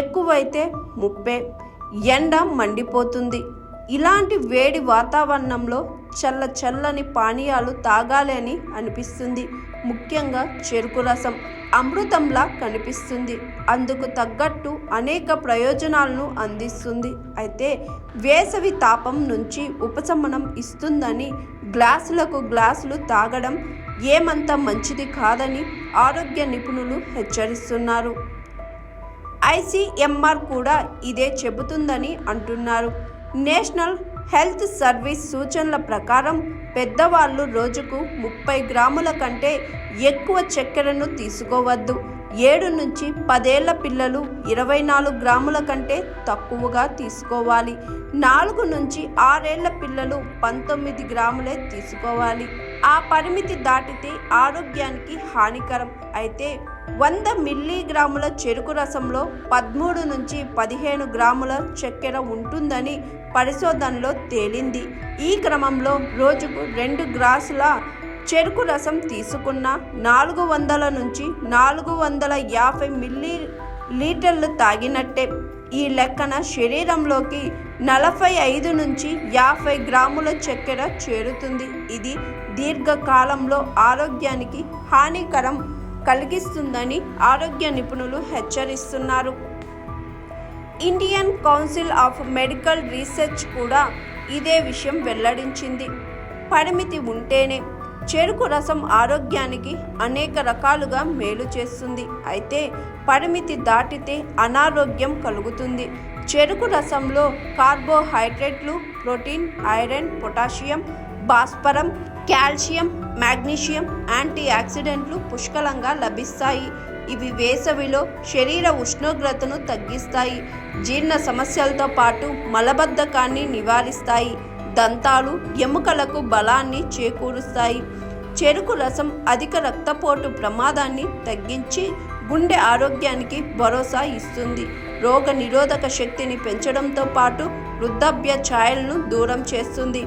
ఎక్కువైతే ముప్పే ఎండ మండిపోతుంది. ఇలాంటి వేడి వాతావరణంలో చల్ల చల్లని పానీయాలు తాగాలి అని అనిపిస్తుంది. ముఖ్యంగా చెరుకు రసం అమృతంలా కనిపిస్తుంది. అందుకు తగ్గట్టు అనేక ప్రయోజనాలను అందిస్తుంది. అయితే వేసవి తాపం నుంచి ఉపశమనం ఇస్తుందని గ్లాసులకు గ్లాసులు తాగడం ఏమంత మంచిది కాదని ఆరోగ్య నిపుణులు హెచ్చరిస్తున్నారు. ఐసీఎంఆర్ కూడా ఇదే చెబుతుందని అంటున్నారు. నేషనల్ హెల్త్ సర్వీస్ సూచనల ప్రకారం పెద్దవాళ్ళు రోజుకు ముప్పై గ్రాముల కంటే ఎక్కువ చక్కెరను తీసుకోవద్దు. ఏడు నుంచి పదేళ్ళ పిల్లలు ఇరవై నాలుగు గ్రాముల కంటే తక్కువగా తీసుకోవాలి. నాలుగు నుంచి ఆరేళ్ళ పిల్లలు పంతొమ్మిది గ్రాములే తీసుకోవాలి. ఆ పరిమితి దాటితే ఆరోగ్యానికి హానికరం. అయితే వంద మిల్లీగ్రాముల చెరుకు రసంలో పదమూడు నుంచి పదిహేను గ్రాముల చక్కెర ఉంటుందని పరిశోధనలో తేలింది. ఈ క్రమంలో రోజుకు రెండు గ్లాసుల చెరుకు రసం తీసుకున్న నాలుగు వందల నుంచి నాలుగు వందల యాభై మిల్లీ లీటర్లు తాగినట్టే. ఈ లెక్కన శరీరంలోకి నలభై ఐదు నుంచి యాభై గ్రాముల చక్కెర చేరుతుంది. ఇది దీర్ఘకాలంలో ఆరోగ్యానికి హానికరం కలిగిస్తుందని ఆరోగ్య నిపుణులు హెచ్చరిస్తున్నారు. Indian council of medical research కూడా ఇదే విషయం వెల్లడించింది. పరిమితి ఉంటేనే చెరుకు రసం ఆరోగ్యానికి అనేక రకాలుగా మేలు చేస్తుంది. అయితే పరిమితి దాటితే అనారోగ్యం కలుగుతుంది. చెరుకు రసంలో కార్బోహైడ్రేట్లు ప్రోటీన్ ఐరన్ పొటాషియం భాస్వరం కాల్షియం మ్యాగ్నీషియం యాంటీ ఆక్సిడెంట్లు పుష్కలంగా లభిస్తాయి. ఇవి వేసవిలో శరీర ఉష్ణోగ్రతను తగ్గిస్తాయి. జీర్ణ సమస్యలతో పాటు మలబద్ధకాన్ని నివారిస్తాయి. దంతాలు ఎముకలకు బలాన్ని చేకూరుస్తాయి. చెరుకు రసం అధిక రక్తపోటు ప్రమాదాన్ని తగ్గించి గుండె ఆరోగ్యానికి భరోసా ఇస్తుంది. రోగ నిరోధక శక్తిని పెంచడంతో పాటు వృద్ధాప్య ఛాయలను దూరం చేస్తుంది.